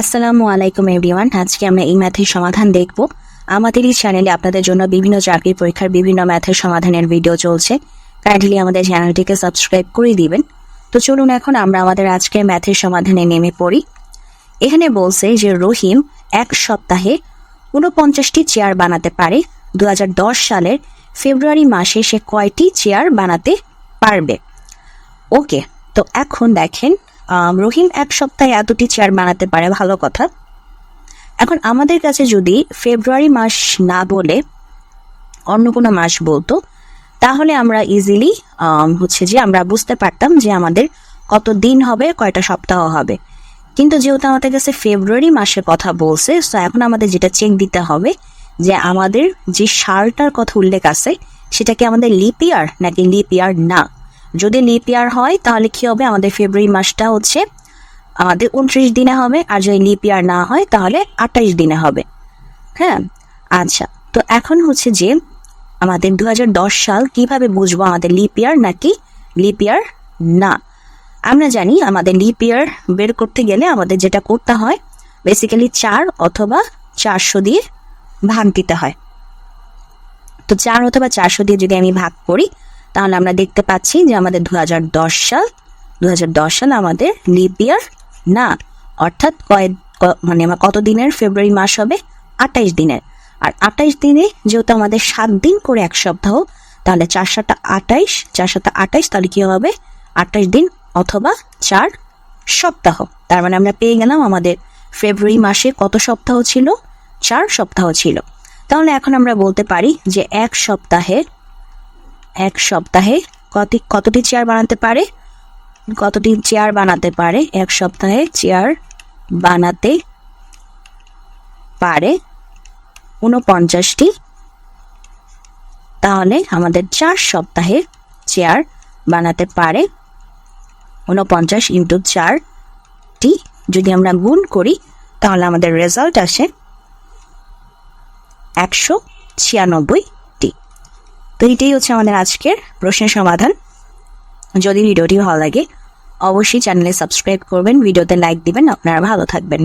আসসালামু আলাইকুম এভরিওয়ান আজকে আমরা এই ম্যাথের সমাধান দেখব। আমাদের এই চ্যানেলে আপনাদের জন্য বিভিন্ন চাকরির পরীক্ষার বিভিন্ন ম্যাথের সমাধানের ভিডিও চলছে। কাইন্ডলি আমাদের চ্যানেলটিকে সাবস্ক্রাইব করে দিবেন। তো চলুন এখন আমরা আমাদের আজকের ম্যাথের সমাধানে নেমে পড়ি। এখানে বলছে যে রহিম এক সপ্তাহে ঊনপঞ্চাশটি চেয়ার বানাতে পারে। দু হাজার দশ সালের ফেব্রুয়ারি মাসে সে কয়টি চেয়ার বানাতে পারবে? ওকে তো এখন দেখেন রহিম এক সপ্তাহে এতটি চেয়ার বানাতে পারে, ভালো কথা। এখন আমাদের কাছে যদি ফেব্রুয়ারি মাস না বলে অন্য কোনো মাস বলতো, তাহলে আমরা ইজিলি হচ্ছে যে আমরা বুঝতে পারতাম যে আমাদের কত দিন হবে, কয়টা সপ্তাহ হবে। কিন্তু যেহেতু আমাদের কাছে ফেব্রুয়ারি মাসের কথা বলছে সো এখন আমাদের যেটা চেক দিতে হবে যে আমাদের যে সালটার কথা উল্লেখ আছে, সেটা কি আমাদের লিপ ইয়ার নাকি লিপ ইয়ার না? যদি লিপ ইয়ার হয়, তাহলে কি হবে? আমাদের ফেব্রুয়ারি মাসটা হচ্ছে, আমাদের উনত্রিশ দিনে হবে, আর যদি লিপ ইয়ার না হয়, তাহলে আঠাইশ দিনে হবে। হ্যাঁ? আচ্ছা তো এখন হচ্ছে যে, আমাদের দু হাজার দশ সাল কীভাবে বুঝব আমাদের লিপ ইয়ার নাকি লিপ ইয়ার না? আমরা জানি আমাদের লিপ ইয়ার বের করতে গেলে আমাদের যেটা করতে হয় বেসিক্যালি চার অথবা চারশো দিয়ে ভাগ দিতে হয়। তো চার অথবা চারশো দিয়ে যদি আমি ভাগ করি তাহলে আমরা দেখতে পাচ্ছি যে আমাদের দু হাজার দশ সাল দু হাজার দশ সাল আমাদের লিপ ইয়ার না, অর্থাৎ কয়েক মানে আমার কত দিনের? ফেব্রুয়ারি মাস হবে আঠাইশ দিনের। আর আঠাইশ দিনে যেহেতু আমাদের সাত দিন করে এক সপ্তাহ, তাহলে চার সাতটা আঠাইশ, চার সাতটা আঠাইশ, তাহলে কী হবে? আঠাইশ দিন অথবা চার সপ্তাহ। তার মানে আমরা পেয়ে গেলাম আমাদের ফেব্রুয়ারি মাসে কত সপ্তাহ ছিল? চার সপ্তাহ ছিল। তাহলে এখন আমরা বলতে পারি যে এক সপ্তাহে এক সপ্তাহে কত কতটি চেয়ার বানাতে পারে? কতটি চেয়ার বানাতে পারে? এক সপ্তাহে চেয়ার বানাতে পারে উনপঞ্চাশটি তাহলে আমাদের চার সপ্তাহে চেয়ার বানাতে পারে উনপঞ্চাশ ইন্টু চারটি। যদি আমরা গুণ করি, তাহলে আমাদের রেজাল্ট আসে একশো ছিয়ানব্বইটি তো এটাই হচ্ছে আমাদের আজকের প্রশ্নের সমাধান। যদি ভিডিওটি ভালো লাগে, অবশ্যই চ্যানেলে সাবস্ক্রাইব করবেন, ভিডিওতে লাইক দিবেন, আপনারা ভালো থাকবেন।